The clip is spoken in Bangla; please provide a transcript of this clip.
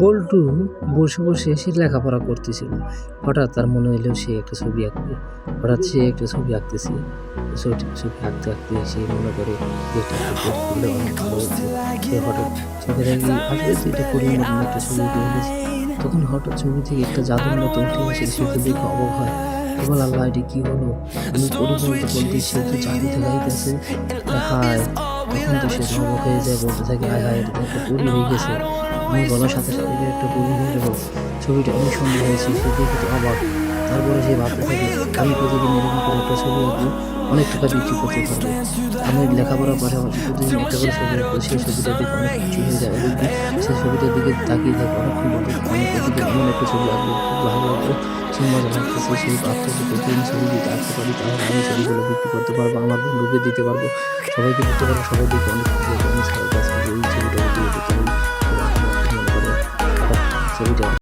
বল্টু বসে বসে সে লেখাপড়া করতেছিল। হঠাৎ তার মনে হলো সে একটা ছবি আঁকবে। হঠাৎ সে একটা ছবি আঁকতেছে। ছবি আঁকতে আঁকতে সে মনে করে তখন হঠাৎ ছবি থেকে একটা জাদুর মতো উঠে এসে সেটা দেখে অবাক হয়। এবার আল্লাহ, এটি কি হলো? আমি বলতে সে তো জাদু থেকে হায়, তখন তো সে অবাক হয়ে যায়, বলতে থাকে, হায় হায়, এটা হয়ে গেছে। আমি বলার সাথে সাথে একটা পরি হয়ে গেল ছবিটা অনেক সুন্দর হয়েছে সে দেখে অবাক। তারপরে সে ভাবতে থাকে, আমি প্রতিদিন এরকম করে একটা ছবি আঁকবো, অনেক টাকা বিক্রি করতে পারব। আমি লেখাপড়ার পাশাপাশি প্রতিদিন একটা করে ছবি আঁকবো, সেই ছবিটা দেখে অনেক কিছু হয়ে যায়। এবং সেই ছবিটার দিকে তাকিয়ে থাকে অনেকক্ষণ বলতে আমি প্রতিদিন এমন একটা ছবি আঁকবো, খুব ভালো লাগবে। সেই মজা লাগতেছে সেই আঁকতে প্রতিদিন ছবি যদি আঁকতে পারি, তাহলে আমি ছবিগুলো বিক্রি করতে পারব, আমার বন্ধুকে দিতে পারব, সবাইকে দিতে পারব, সবাই দেখে অনেক খুশি হবে